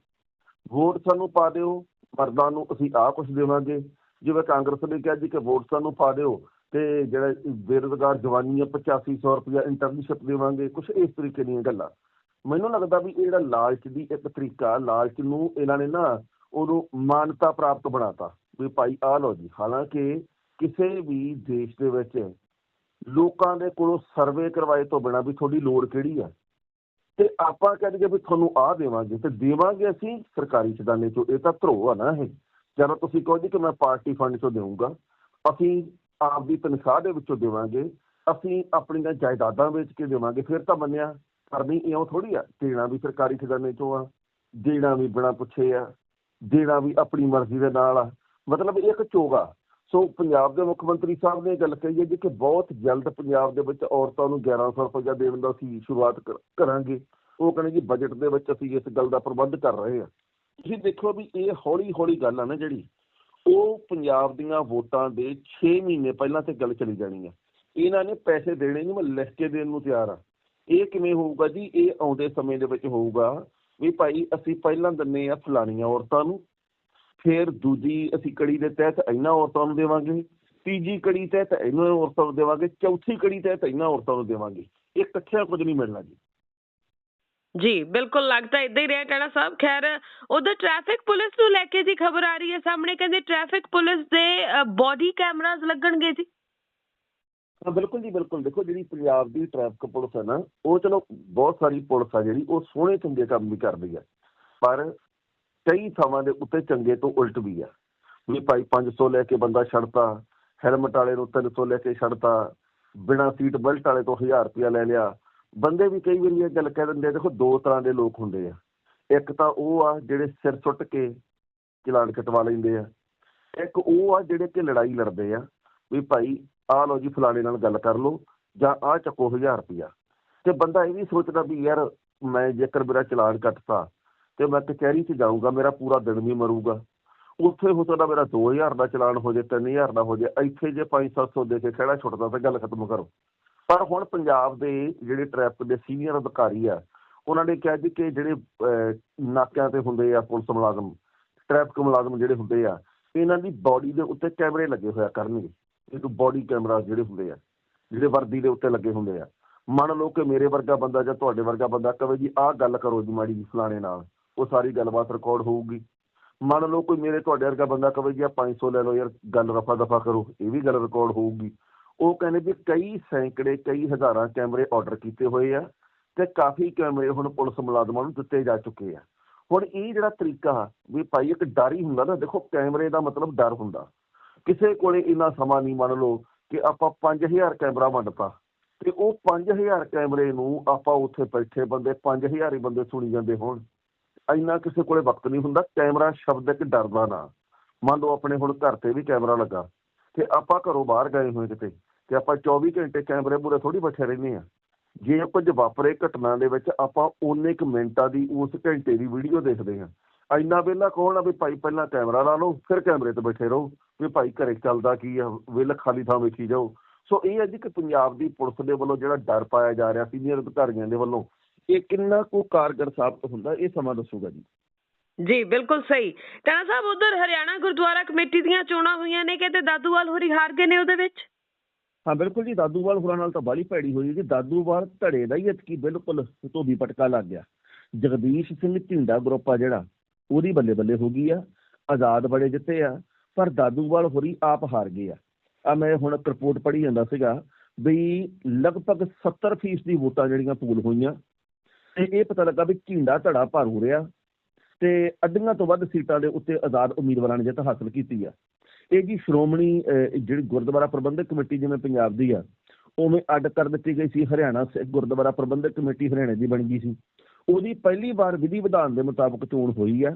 ਵੋਟ ਸਾਨੂੰ ਪਾ ਦਿਓ, ਮਰਦਾਂ ਨੂੰ ਅਸੀਂ ਆਹ ਕੁਝ ਦੇਵਾਂਗੇ। ਜਿਵੇਂ ਕਾਂਗਰਸ ਨੇ ਕਿਹਾ ਜੀ ਕਿ ਵੋਟ ਸਾਨੂੰ ਪਾ ਦਿਓ ਤੇ ਜਿਹੜਾ ਬੇਰੁਜ਼ਗਾਰ ਜਵਾਨੀ ਆ 8500 ਰੁਪਇਆ ਇੰਟਰਨਸ਼ਿਪ ਦੇਵਾਂਗੇ ਕੁਝ ਇਸ ਤਰੀਕੇ ਦੀਆਂ ਗੱਲਾਂ। ਮੈਨੂੰ ਲੱਗਦਾ ਵੀ ਇਹ ਜਿਹੜਾ ਲਾਲਚ ਦੀ ਇੱਕ ਤਰੀਕਾ, ਲਾਲਚ ਨੂੰ ਇਹਨਾਂ ਨੇ ਨਾ ਉਹਨੂੰ ਮਾਨਤਾ ਪ੍ਰਾਪਤ ਬਣਾਤਾ ਵੀ ਭਾਈ ਆ ਲਓ ਜੀ, ਹਾਲਾਂਕਿ ਕਿਸੇ ਵੀ ਦੇਸ਼ ਦੇ ਵਿੱਚ ਲੋਕਾਂ ਦੇ ਕੋਲੋਂ ਸਰਵੇ ਕਰਵਾਏ ਤੋਂ ਬਿਨਾਂ ਵੀ ਤੁਹਾਡੀ ਲੋੜ ਕਿਹੜੀ ਆ? ਤੇ ਆਪਾਂ ਕਹਿ ਦਈਏ ਵੀ ਤੁਹਾਨੂੰ ਆ ਦੇਵਾਂਗੇ, ਤੇ ਦੇਵਾਂਗੇ ਅਸੀਂ ਸਰਕਾਰੀ ਖਜ਼ਾਨੇ ਚੋਂ। ਇਹ ਤਾਂ ਧਰੋ ਆ ਨਾ ਇਹ। ਜਦੋਂ ਤੁਸੀਂ ਕਹੋ ਜੀ ਕਿ ਮੈਂ ਪਾਰਟੀ ਫੰਡ ਚੋਂ ਦੇਵਾਂਗਾ ਅਸੀਂ ਆਪ ਦੀ ਤਨਖਾਹ ਦੇ ਵਿੱਚੋਂ ਦੇਵਾਂਗੇ, ਅਸੀਂ ਆਪਣੀਆਂ ਜਾਇਦਾਦਾਂ ਵੇਚ ਕੇ ਦੇਵਾਂਗੇ, ਫਿਰ ਤਾਂ ਮੰਨਿਆ ਕਰਨੀ ਇਉਂ ਥੋੜੀ ਆ, ਦੇਣਾ ਵੀ ਸਰਕਾਰੀ ਖਜ਼ਾਨੇ ਚੋਂ ਆ, ਦੇਣਾ ਵੀ ਬਿਨਾਂ ਪੁੱਛੇ ਆ, ਦੇਣਾ ਵੀ ਆਪਣੀ ਮਰਜ਼ੀ ਦੇ ਨਾਲ ਆ, ਮਤਲਬ ਇਹ ਇੱਕ ਚੋਗਾ ਸੋ ਪੰਜਾਬ ਦੇ ਮੁੱਖ ਮੰਤਰੀ ਸਾਹਿਬ ਨੇ ਇਹ ਗੱਲ ਕਹੀ ਹੈ ਜੀ ਕਿ ਬਹੁਤ ਜਲਦ ਪੰਜਾਬ ਦੇ ਵਿੱਚ ਔਰਤਾਂ ਨੂੰ 1100 ਰੁਪਏ ਦੇਣ ਦਾ ਅਸੀਂ ਸ਼ੁਰੂਆਤ ਕਰ- ਕਰਾਂਗੇ। ਉਹ ਕਹਿੰਦੇ ਜੀ ਬਜਟ ਦੇ ਵਿੱਚ ਅਸੀਂ ਇਸ ਗੱਲ ਦਾ ਪ੍ਰਬੰਧ ਕਰ ਰਹੇ ਹਾਂ। ਤੁਸੀਂ ਦੇਖੋ ਵੀ ਇਹ ਹੌਲੀ ਹੌਲੀ ਗੱਲ ਆ ਨਾ ਜਿਹੜੀ ਉਹ ਪੰਜਾਬ ਦੀਆਂ ਵੋਟਾਂ ਦੇ 6 ਮਹੀਨੇ ਪਹਿਲਾਂ ਤੇ ਗੱਲ ਚਲੀ ਜਾਣੀ ਆ। ਇਹਨਾਂ ਨੇ ਪੈਸੇ ਦੇਣੇ ਨਹੀਂ, ਮੈਂ ਲਿਖ ਕੇ ਦੇਣ ਨੂੰ ਤਿਆਰ ਆ। ਇਹ ਕਿਵੇਂ ਹੋਊਗਾ ਜੀ? ਇਹ ਆਉਂਦੇ ਸਮੇਂ ਦੇ ਵਿੱਚ ਹੋਊਗਾ ਵੀ ਭਾਈ ਅਸੀਂ ਪਹਿਲਾਂ ਦਿੰਨੇ ਆ ਫਲਾਣੀਆਂ ਔਰਤਾਂ ਨੂੰ, ਫਿਰ ਦੂਜੀ ਅਸੀਂ ਕੜੀ ਦੇ ਤਹਿਤ ਇਹਨਾਂ ਔਰਤਾਂ ਨੂੰ ਦੇਵਾਂਗੇ, ਤੀਜੀ ਕੜੀ ਤਹਿਤ ਇਹਨਾਂ ਔਰਤਾਂ ਨੂੰ ਦੇਵਾਂਗੇ, ਚੌਥੀ ਕੜੀ ਤਹਿਤ ਇਹਨਾਂ ਔਰਤਾਂ ਨੂੰ ਦੇਵਾਂਗੇ। ਇਹ ਇਕੱਠਿਆਂ ਕੁਝ ਨਹੀਂ ਮਿਲਣਾ ਜੀ। ਜੀ, ਬਿਲਕੁਲ ਲੱਗਦਾ ਇਦਾਂ ਹੀ ਰਿਹਾ ਟਾਣਾ ਸਾਹਿਬ। ਖੈਰ, ਉਧਰ ਟ੍ਰੈਫਿਕ ਪੁਲਿਸ ਨੂੰ ਲੈ ਕੇ ਜੀ ਖਬਰ ਆ ਰਹੀ ਹੈ ਸਾਹਮਣੇ, ਕਹਿੰਦੇ ਟ੍ਰੈਫਿਕ ਪੁਲਿਸ ਦੇ ਬੋਡੀ ਕੈਮਰਾਜ਼ ਲੱਗਣਗੇ ਜੀ। ਬਿਲਕੁਲ ਜੀ, ਬਿਲਕੁਲ। ਦੇਖੋ, ਜਿਹੜੀ ਪੰਜਾਬ ਦੀ ਟ੍ਰੈਫਿਕ ਪੁਲਿਸ ਹੈ ਨਾ, ਉਹ ਚਲੋ ਬਹੁਤ ਸਾਰੀ ਪੁਲਿਸ ਆ ਜਿਹੜੀ, ਉਹ ਸੋਹਣੇ ਚੰਗੇ ਕੰਮ ਵੀ ਕਰਦੀ ਹੈ। ਪਰ ਕਈ ਥਾਵਾਂ ਦੇ ਉੱਤੇ ਚੰਗੇ ਤੋਂ ਉਲਟ ਵੀ ਆ ਵੀ ਭਾਈ 500 ਲੈ ਕੇ ਬੰਦਾ ਛੱਡਤਾ ਹੈਲਮਟ ਵਾਲੇ ਨੂੰ 300 ਲੈ ਕੇ ਛੱਡਤਾ, ਬਿਨਾ ਸੀਟ ਬੈਲਟ ਵਾਲੇ ਤੋਂ 1000 ਰੁਪਇਆ ਲੈ ਲਿਆ। ਬੰਦੇ ਵੀ ਕਈ ਵਾਰੀ ਇਹ ਗੱਲ ਕਹਿ ਦਿੰਦੇ ਆ, ਦੇਖੋ ਦੋ ਤਰ੍ਹਾਂ ਦੇ ਲੋਕ ਹੁੰਦੇ ਆ। ਇੱਕ ਤਾਂ ਉਹ ਆ ਜਿਹੜੇ ਸਿਰ ਸੁੱਟ ਕੇ ਚਲਾਨ ਕਟਵਾ ਲੈਂਦੇ ਆ। ਇੱਕ ਉਹ ਆ ਜਿਹੜੇ ਕਿ ਲੜਾਈ ਲੜਦੇ ਆ ਵੀ ਭਾਈ ਆ ਲਓ ਜੀ ਫਲਾਣੇ ਨਾਲ ਗੱਲ ਕਰ ਲਓ ਜਾਂ ਆ ਚੱਕੋ 1000 ਰੁਪਇਆ। ਤੇ ਬੰਦਾ ਇਹ ਵੀ ਸੋਚਦਾ ਵੀ ਯਾਰ ਮੈਂ ਜੇਕਰ ਮੇਰਾ ਚਲਾਨ ਕੱਟਤਾ ਤੇ ਮੈਂ ਕਚਹਿਰੀ 'ਚ ਜਾਊਂਗਾ, ਮੇਰਾ ਪੂਰਾ ਦਿਨ ਵੀ ਮਰੂਗਾ। ਉੱਥੇ ਹੋ ਸਕਦਾ ਮੇਰਾ 2000 ਦਾ ਚਲਾਨ ਹੋ ਜੇ 3000 ਦਾ ਹੋ ਜੇ ਇੱਥੇ ਜੇ 5-700 ਦੇ ਕੇ ਖੜਾ ਛੁੱਟਦਾ ਤਾਂ ਗੱਲ ਖਤਮ ਕਰੋ। ਪਰ ਹੁਣ ਪੰਜਾਬ ਦੇ ਜਿਹੜੇ ਟ੍ਰੈਫਿਕ ਦੇ ਸੀਨੀਅਰ ਅਧਿਕਾਰੀ ਆ ਉਹਨਾਂ ਨੇ ਕਿਹਾ ਜੀ ਕਿ ਜਿਹੜੇ ਅਹ, ਨਾਕਿਆਂ ਤੇ ਹੁੰਦੇ ਆ ਪੁਲਿਸ ਮੁਲਾਜ਼ਮ ਟ੍ਰੈਫਿਕ ਮੁਲਾਜ਼ਮ ਜਿਹੜੇ ਹੁੰਦੇ ਆ ਇਹਨਾਂ ਦੀ ਬਾਡੀ ਦੇ ਉੱਤੇ ਕੈਮਰੇ ਲੱਗੇ ਹੋਇਆ ਕਰਨਗੇ ਇੱਕ ਬਾਡੀ ਕੈਮਰਾ ਜਿਹੜੇ ਹੁੰਦੇ ਆ ਜਿਹੜੇ ਵਰਦੀ ਦੇ ਉੱਤੇ ਲੱਗੇ ਹੁੰਦੇ ਆ। ਮੰਨ ਲਓ ਕਿ ਮੇਰੇ ਵਰਗਾ ਬੰਦਾ ਜਾਂ ਤੁਹਾਡੇ ਵਰਗਾ ਬੰਦਾ ਕਵੇ ਜੀ ਆਹ ਗੱਲ ਕਰੋ ਜੀ ਮਾੜੀ ਜੀ ਫਲਾਣੇ ਨਾਲ ਉਹ ਸਾਰੀ ਗੱਲਬਾਤ ਰਿਕਾਰਡ ਹੋਊਗੀ। ਮੰਨ ਲਓ ਕੋਈ ਮੇਰੇ ਤੁਹਾਡੇ ਵਰਗਾ ਬੰਦਾ ਕਵੇ ਜੀ ਆ 500 ਲੈ ਲਓ ਯਾਰ ਗੱਲ ਰਫਾ ਦਫਾ ਕਰੋ ਇਹ ਵੀ ਗੱਲ ਰਿਕਾਰਡ ਹੋਊਗੀ। ਉਹ ਕਹਿੰਦੇ ਵੀ ਕਈ ਸੈਂਕੜੇ, ਕਈ ਹਜ਼ਾਰਾਂ ਕੈਮਰੇ ਆਰਡਰ ਕੀਤੇ ਹੋਏ ਆ ਤੇ ਕਾਫੀ ਕੈਮਰੇ ਹੁਣ ਪੁਲਿਸ ਮੁਲਾਜ਼ਮਾਂ ਨੂੰ ਦਿੱਤੇ ਜਾ ਚੁੱਕੇ ਆ। ਹੁਣ ਇਹ ਜਿਹੜਾ ਤਰੀਕਾ ਵੀ ਭਾਈ ਇੱਕ ਡਰ ਹੀ ਹੁੰਦਾ ਨਾ, ਦੇਖੋ ਕੈਮਰੇ ਦਾ ਮਤਲਬ ਡਰ ਹੁੰਦਾ। ਕਿਸੇ ਕੋਲੇ ਇੰਨਾ ਸਮਾਂ ਨਹੀਂ ਮੰਨ ਲਓ ਕਿ ਆਪਾਂ 5000 ਕੈਮਰਾ ਵੰਡਤਾ ਤੇ ਉਹ 5000 ਕੈਮਰੇ ਨੂੰ ਆਪਾਂ ਉੱਥੇ ਬੈਠੇ ਬੰਦੇ 5000 ਹੀ ਬੰਦੇ ਸੁਣੀ ਜਾਂਦੇ ਹੋਣ। ਇੰਨਾ ਕਿਸੇ ਕੋਲੇ ਵਕਤ ਨਹੀਂ ਹੁੰਦਾ, ਕੈਮਰਾ ਸ਼ਬਦ ਇੱਕ ਡਰ ਦਾ ਨਾ। ਮੰਨ ਲਓ ਆਪਣੇ ਹੁਣ ਘਰ ਤੇ ਵੀ ਕੈਮਰਾ ਲੱਗਾ ਤੇ ਆਪਾਂ ਘਰੋਂ ਬਾਹਰ ਗਏ ਹੋਏ ਕਿਤੇ। ਤੇ ਆਪਾਂ 24 ਘੰਟੇ ਕੈਮਰੇ ਮੂਹਰੇ ਥੋੜੀ ਬੈਠੇ ਰਹਿੰਦੇ ਆ ਜੇ ਕੁਝ ਵਾਪਰੇ ਘਟਨਾ ਦੇ ਵਿੱਚ, ਆਪਾਂ ਉਹਨੇ ਇੱਕ ਮਿੰਟਾਂ ਦੀ, ਉਸ ਘੰਟੇ ਦੀ ਵੀਡੀਓ ਦੇਖਦੇ ਆ ਇੰਨਾ ਵੇਲਾ ਕੌਣ ਆ ਵੀ ਭਾਈ ਪਹਿਲਾਂ ਕੈਮਰਾ ਲਾ ਲਓ, ਫਿਰ ਕੈਮਰੇ ਤੇ ਬੈਠੇ ਰਹੋ, ਵੀ ਭਾਈ ਘਰੇ ਚੱਲਦਾ ਕੀ ਆ ਵੇਲ ਖਾਲੀ ਥਾਂ ਵੇਖੀ ਜਾਓ। ਸੋ ਇਹ ਹੈ ਜੀ ਕਿ ਪੰਜਾਬ ਦੀ ਪੁਲਿਸ ਦੇ ਵੱਲੋਂ ਜਿਹੜਾ ਡਰ ਪਾਇਆ ਜਾ ਰਿਹਾ, ਸੀਨੀਅਰ ਅਧਿਕਾਰੀਆਂ ਦੇ ਵੱਲੋਂ, ਇਹ ਕਿੰਨਾ ਕੁ ਕਾਰਗਰ ਸਾਬਤ ਹੁੰਦਾ, ਇਹ ਸਮਾਂ ਦੱਸੂਗਾ ਜੀ। ਜੀ, ਬਿਲਕੁਲ ਸਹੀ। ਟਾਣਾ ਸਾਹਿਬ, ਉਧਰ ਹਰਿਆਣਾ ਗੁਰਦੁਆਰਾ ਕਮੇਟੀ ਦੀਆਂ ਚੋਣਾਂ ਹੋਈਆਂ ਨੇ ਕਹਿੰਦੇ ਦਾਦੂਵਾਲ ਹੋਰੀ ਹਾਰ ਗਏ ਨੇ ਉਹਦੇ ਵਿੱਚ? ਹਾਂ, ਬਿਲਕੁਲ ਜੀ, ਦਾਦੂਵਾਲ ਹੋਰਾਂ ਨਾਲ ਤਾਂ ਬਾਲੀ ਭੈੜੀ ਹੋਈ ਜੀ ਦਾਦੂਵਾਲ ਧੜੇ ਦਾ ਹੀ ਇਤਕੀ ਬਿਲਕੁਲ ਧੋਬੀ ਪਟਕਾ ਲੱਗ ਗਿਆ। ਜਗਦੀਸ਼ ਸਿੰਘ ਢਿੰਡਾ ਗਰੁੱਪ ਆ ਜਿਹੜਾ, ਉਹਦੀ ਬੱਲੇ ਬੱਲੇ ਹੋ ਗਈ ਆ, ਆਜ਼ਾਦ ਬੜੇ ਜਿੱਤੇ ਆ, ਪਰ ਦਾਦੂਵਾਲ ਹੋਰੀ ਆਪ ਹਾਰ ਗਏ ਆ। ਆ ਮੈਂ ਹੁਣ ਇੱਕ ਰਿਪੋਰਟ ਪੜ੍ਹੀ ਜਾਂਦਾ ਸੀਗਾ ਵੀ ਲਗਭਗ 70% ਦੀ ਵੋਟਾਂ ਜਿਹੜੀਆਂ ਪੂਲ ਹੋਈਆਂ, ਤੇ ਇਹ ਪਤਾ ਲੱਗਾ ਵੀ ਢਿੰਡਾ ਧੜਾ ਭਾਰੂ ਰਿਹਾ, ਤੇ ਅੱਧੀਆਂ ਤੋਂ ਵੱਧ ਸੀਟਾਂ ਦੇ ਉੱਤੇ ਆਜ਼ਾਦ ਉਮੀਦਵਾਰਾਂ ਨੇ ਜਿੱਤ ਹਾਸਲ ਕੀਤੀ ਆ। ਇਹ ਜੀ ਸ਼੍ਰੋਮਣੀ ਜਿਹੜੀ ਗੁਰਦੁਆਰਾ ਪ੍ਰਬੰਧਕ ਕਮੇਟੀ ਜਿਵੇਂ ਪੰਜਾਬ ਦੀ ਆ, ਉਵੇਂ ਅੱਡ ਕਰ ਦਿੱਤੀ ਗਈ ਸੀ। ਹਰਿਆਣਾ ਸਿੱਖ ਗੁਰਦੁਆਰਾ ਪ੍ਰਬੰਧਕ ਕਮੇਟੀ ਹਰਿਆਣੇ ਦੀ ਬਣ ਗਈ ਸੀ। ਉਹਦੀ ਪਹਿਲੀ ਵਾਰ ਵਿਧੀ ਵਿਧਾਨ ਦੇ ਮੁਤਾਬਕ ਚੋਣ ਹੋਈ ਆ।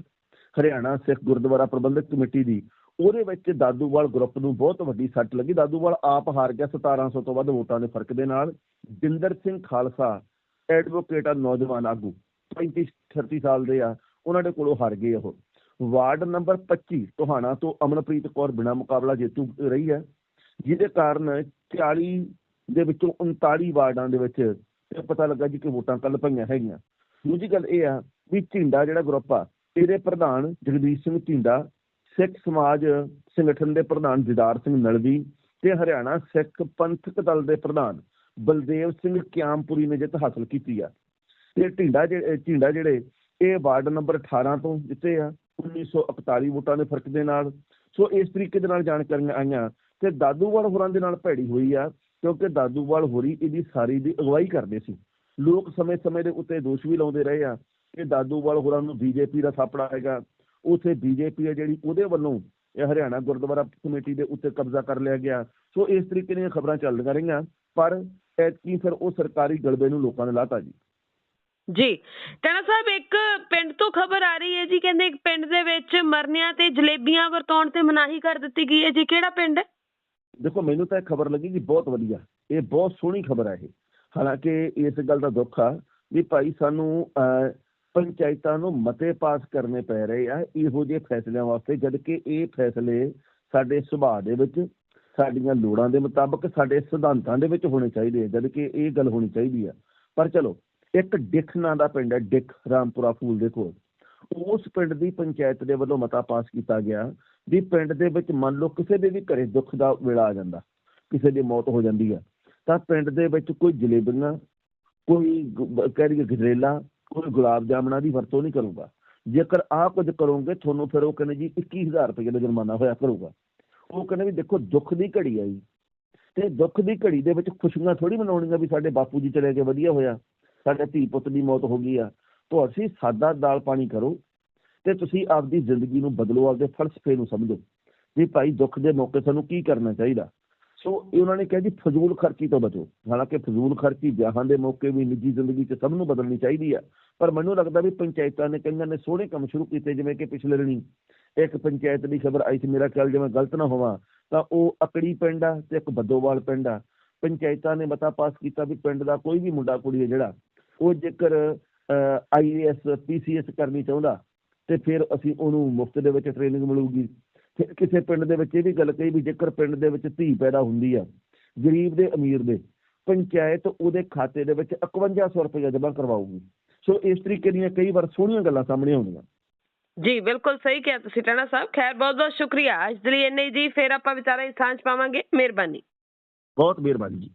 ਹਰਿਆਣਾ ਸਿੱਖ ਗੁਰਦੁਆਰਾ ਪ੍ਰਬੰਧਕ ਕਮੇਟੀ ਦੀ। ਉਹਦੇ ਵਿੱਚ ਦਾਦੂਵਾਲ ਗਰੁੱਪ ਨੂੰ ਬਹੁਤ ਵੱਡੀ ਸੱਟ ਲੱਗੀ। ਦਾਦੂਵਾਲ ਆਪ ਹਾਰ ਗਿਆ 1700 ਤੋਂ ਵੱਧ ਵੋਟਾਂ ਦੇ ਫ਼ਰਕ ਦੇ ਨਾਲ। ਜਿੰਦਰ ਸਿੰਘ ਖਾਲਸਾ ਐਡਵੋਕੇਟ ਆ ਨੌਜਵਾਨ ਆਗੂ 35 38 ਸਾਲ ਦੇ ਆ। ਉਹਨਾਂ ਦੇ ਕੋਲੋਂ ਹਾਰ ਗਏ ਉਹ। ਵਾਰਡ ਨੰਬਰ 25 ਟੋਹਾਣਾ ਤੋਂ ਅਮਨਪ੍ਰੀਤ ਕੌਰ ਬਿਨਾਂ ਮੁਕਾਬਲਾ ਜੇਤੂ ਰਹੀ ਹੈ, ਜਿਹਦੇ ਕਾਰਨ 40 ਦੇ ਵਿੱਚੋਂ 39 ਵਾਰਡਾਂ ਦੇ ਵਿੱਚ ਪਤਾ ਲੱਗਾ ਜੀ ਕਿ ਵੋਟਾਂ ਕੱਲ ਪਈਆਂ ਹੈਗੀਆਂ। ਦੂਜੀ ਗੱਲ ਇਹ ਆ ਵੀ ਝਿੰਡਾ ਜਿਹੜਾ ਗਰੁੱਪ ਆ, ਇਹਦੇ ਪ੍ਰਧਾਨ ਜਗਦੀਸ਼ ਸਿੰਘ ਝਿੰਡਾ, ਸਿੱਖ ਸਮਾਜ ਸੰਗਠਨ ਦੇ ਪ੍ਰਧਾਨ ਜਦਾਰ ਸਿੰਘ ਨਲਵੀ ਤੇ ਹਰਿਆਣਾ ਸਿੱਖ ਪੰਥਕ ਦਲ ਦੇ ਪ੍ਰਧਾਨ ਬਲਦੇਵ ਸਿੰਘ ਕਿਆਮਪੁਰੀ ਨੇ ਜਿੱਤ ਹਾਸਲ ਕੀਤੀ ਆ। ਤੇ ਢਿੰਡਾ ਜਿਹੜੇ ਢਿੰਡਾ ਜਿਹੜੇ ਇਹ ਵਾਰਡ ਨੰਬਰ 18 ਤੋਂ ਜਿੱਤੇ ਆ। 1941 ਵੋਟਾਂ ਦੇ ਫ਼ਰਕ ਦੇ ਨਾਲ। ਸੋ ਇਸ ਤਰੀਕੇ ਦੇ ਨਾਲ ਜਾਣਕਾਰੀਆਂ ਆਈਆਂ ਤੇ ਦਾਦੂਵਾਲ ਹੋਰਾਂ ਦੇ ਨਾਲ ਭੈੜੀ ਹੋਈ ਆ, ਕਿਉਂਕਿ ਦਾਦੂਵਾਲ ਹੋਰੀ ਇਹਦੀ ਸਾਰੀ ਦੀ ਅਗਵਾਈ ਕਰਦੇ ਸੀ। ਲੋਕ ਸਮੇਂ-ਸਮੇਂ ਦੇ ਉੱਤੇ ਦੋਸ਼ ਵੀ ਲਾਉਂਦੇ ਰਹੇ ਆ ਕਿ ਦਾਦੂਵਾਲ ਹੋਰਾਂ ਨੂੰ ਬੀਜੇਪੀ ਦਾ ਸਾਪੜਾ ਹੈਗਾ। ਉਥੇ ਬੀਜੇਪੀ ਹੈ ਜਿਹੜੀ ਉਹਦੇ ਵੱਲੋਂ ਇਹ ਹਰਿਆਣਾ ਗੁਰਦੁਆਰਾ ਕਮੇਟੀ ਦੇ ਉੱਤੇ ਕਬਜ਼ਾ ਕਰ ਲਿਆ ਗਿਆ। ਸੋ ਇਸ ਤਰੀਕੇ ਦੀਆਂ ਖਬਰਾਂ ਚੱਲਦੀਆਂ ਰਹੀਆਂ, ਪਰ ਐਤਕੀ ਫਿਰ ਉਹ ਸਰਕਾਰੀ ਗਲਬੇ ਨੂੰ ਲੋਕਾਂ ਨੇ ਲਾਤਾ ਜੀ। ਜੀ। ਟਾਣਾ ਸਾਹਿਬ, ਇੱਕ ਪਿੰਡ ਤੋਂ ਖਬਰ ਆ ਰਹੀ ਹੈ ਜੀ, ਕਹਿੰਦੇ ਇੱਕ ਪਿੰਡ ਦੇ ਵਿੱਚ ਮਰਨਿਆਂ ਤੇ ਜਲੇਬੀਆਂ ਵਰਤਾਉਣ ਤੇ ਮਨਾਹੀ ਕਰ ਦਿੱਤੀ ਗਈ ਹੈ ਜੀ। ਕਿਹੜਾ ਪਿੰਡ ਹੈ? ਦੇਖੋ, ਮੈਨੂੰ ਤਾਂ ਇਹ ਖਬਰ ਲੱਗੀ ਕਿ ਬਹੁਤ ਵਧੀਆ। ਇਹ ਬਹੁਤ ਸੋਹਣੀ ਖਬਰ ਹੈ ਇਹ। ਹਾਲਾਂਕਿ ਇਸ ਗੱਲ ਦਾ ਦੁੱਖ ਆ ਵੀ ਭਾਈ ਸਾਨੂੰ ਪੰਚਾਇਤਾਂ ਨੂੰ ਮਤੇ ਪਾਸ ਕਰਨੇ ਪੈ ਰਹੇ ਆ ਇਹੋ ਜਿਹੇ ਫੈਸਲਿਆਂ ਵਾਸਤੇ, ਜਦ ਕਿ ਇਹ ਫੈਸਲੇ ਸਾਡੇ ਸੁਭਾਅ ਦੇ ਵਿੱਚ, ਸਾਡੀਆਂ ਲੋੜਾਂ ਦੇ ਮੁਤਾਬਕ ਸਾਡੇ ਸਿਧਾਂਤਾਂ ਦੇ ਵਿੱਚ ਹੋਣੇ ਚਾਹੀਦੇ ਆ, ਜਦ ਕਿ ਇਹ ਗੱਲ ਹੋਣੀ ਚਾਹੀਦੀ ਆ। ਪਰ ਚਲੋ ਇੱਕ ਡਿੱਖ ਨਾਂ ਦਾ ਪਿੰਡ ਹੈ, ਡਿੱਖ ਰਾਮਪੁਰਾ ਫੂਲ ਦੇ ਕੋਲ। ਉਸ ਪਿੰਡ ਦੀ ਪੰਚਾਇਤ ਦੇ ਵੱਲੋਂ ਮਤਾ ਪਾਸ ਕੀਤਾ ਗਿਆ ਵੀ ਪਿੰਡ ਦੇ ਵਿੱਚ ਮੰਨ ਲਓ ਕਿਸੇ ਦੇ ਵੀ ਘਰੇ ਦੁੱਖ ਦਾ ਵੇਲਾ ਆ ਜਾਂਦਾ, ਕਿਸੇ ਦੀ ਮੌਤ ਹੋ ਜਾਂਦੀ ਆ, ਤਾਂ ਪਿੰਡ ਦੇ ਵਿੱਚ ਕੋਈ ਜਲੇਬੀਆਂ, ਕੋਈ ਗ- ਕਹਿ ਲਈਏ ਗਜਰੇਲਾ, ਕੋਈ ਗੁਲਾਬ ਜਾਮਣਾ ਦੀ ਵਰਤੋਂ ਨਹੀਂ ਕਰੂਗਾ। ਜੇਕਰ ਆਹ ਕੁਝ ਕਰੋਗੇ, ਤੁਹਾਨੂੰ ਫਿਰ ਉਹ ਕਹਿੰਦੇ ਜੀ 21000 ਰੁਪਏ ਦਾ ਜੁਰਮਾਨਾ ਹੋਇਆ ਕਰੂਗਾ। ਉਹ ਕਹਿੰਦੇ ਵੀ ਦੇਖੋ ਦੁੱਖ ਦੀ ਘੜੀ ਆਈ ਤੇ ਦੁੱਖ ਦੀ ਘੜੀ ਦੇ ਵਿੱਚ ਖੁਸ਼ੀਆਂ ਥੋੜੀ ਮਨਾਉਣੀਆਂ ਵੀ ਸਾਡੇ ਬਾਪੂ ਜੀ ਚਲੇ ਗਏ ਵਧੀਆ ਹੋਇਆ। ਸਾਡੇ ਧੀ ਪੁੱਤ ਦੀ ਮੌਤ ਹੋ ਗਈ ਆ ਤੁਸੀਂ ਸਾਦਾ ਦਾਲ ਪਾਣੀ ਕਰੋ ਤੇ ਤੁਸੀਂ ਆਪਦੀ ਜ਼ਿੰਦਗੀ ਨੂੰ ਬਦਲੋ, ਆਪਦੇ ਫਲਸਫੇ ਨੂੰ ਸਮਝੋ ਵੀ ਭਾਈ ਦੁੱਖ ਦੇ ਮੌਕੇ ਸਾਨੂੰ ਕੀ ਕਰਨਾ ਚਾਹੀਦਾ। ਸੋ ਇਹ ਉਹਨਾਂ ਨੇ ਕਿਹਾ ਜੀ, ਫਜ਼ੂਲ ਖਰਚੀ ਤੋਂ ਬਚੋ। ਹਾਲਾਂਕਿ ਫਜ਼ੂਲ ਖਰਚੀ ਵਿਆਹਾਂ ਦੇ ਮੌਕੇ ਵੀ ਨਿੱਜੀ ਜ਼ਿੰਦਗੀ 'ਚ ਸਭ ਨੂੰ ਬਦਲਣੀ ਚਾਹੀਦੀ ਆ, ਪਰ ਮੈਨੂੰ ਲੱਗਦਾ ਵੀ ਪੰਚਾਇਤਾਂ ਨੇ, ਕਈਆਂ ਨੇ ਸੋਹਣੇ ਕੰਮ ਸ਼ੁਰੂ ਕੀਤੇ, ਜਿਵੇਂ ਕਿ ਪਿਛਲੇ ਦਿਨੀ ਇੱਕ ਪੰਚਾਇਤ ਦੀ ਖਬਰ ਆਈ ਸੀ, ਮੇਰਾ ਖਿਆਲ ਜਿਵੇਂ ਗਲਤ ਨਾ ਹੋਵਾਂ, ਤਾਂ ਉਹ ਅਕੜੀ ਪਿੰਡ ਆ ਤੇ ਇੱਕ ਬੱਦੋਵਾਲ ਪਿੰਡ ਆ। ਪੰਚਾਇਤਾਂ ਨੇ ਮਤਾ ਪਾਸ ਕੀਤਾ ਵੀ ਪਿੰਡ ਦਾ ਕੋਈ ਵੀ ਮੁੰਡਾ, ਕੁੜੀ ਹੈ ਜਿਹੜਾ ਉਹ ਜੇਕਰ ਆਈਏਐਸ ਪੀਸੀਐਸ ਕਰਨੀ ਚਾਹੁੰਦਾ ਤੇ ਫਿਰ ਅਸੀਂ ਉਹਨੂੰ ਮੁਫਤ ਦੇ ਵਿੱਚ ਟ੍ਰੇਨਿੰਗ ਮਿਲੂਗੀ। ਫਿਰ ਕਿਸੇ ਪਿੰਡ ਦੇ ਵਿੱਚ ਇਹ ਵੀ ਗੱਲ ਕਹੀ ਵੀ ਜੇਕਰ ਪਿੰਡ ਦੇ ਵਿੱਚ ਧੀ ਪੈਦਾ ਹੁੰਦੀ ਆ ਗਰੀਬ ਦੇ ਅਮੀਰ ਦੇ ਪੰਚਾਇਤ ਉਹਦੇ ਖਾਤੇ ਦੇ ਵਿੱਚ 5100 ਰੁਪਏ ਜਮ੍ਹਾਂ ਕਰਵਾਊਗੀ। ਸੋ ਇਸ ਤਰੀਕੇ ਦੀਆਂ ਕਈ ਵਾਰ ਸੋਹਣੀਆਂ ਗੱਲਾਂ ਸਾਹਮਣੇ ਆਉਂਦੀਆਂ। ਜੀ ਬਿਲਕੁਲ ਸਹੀ ਕਿਹਾ ਤੁਸੀਂ ਟਾਣਾ ਸਾਹਿਬ। ਖੈਰ ਬਹੁਤ ਬਹੁਤ ਸ਼ੁਕਰੀਆ। ਅੱਜ ਦੇ ਲਈ ਇੰਨੇ ਜੀ ਫਿਰ ਆਪਾਂ ਵਿਚਾਰਾਂ ਦੀ ਸਾਂਝ ਪਾਵਾਂਗੇ। ਮਿਹਰਬਾਨੀ। ਬਹੁਤ ਮਿਹਰਬਾਨੀ ਜੀ।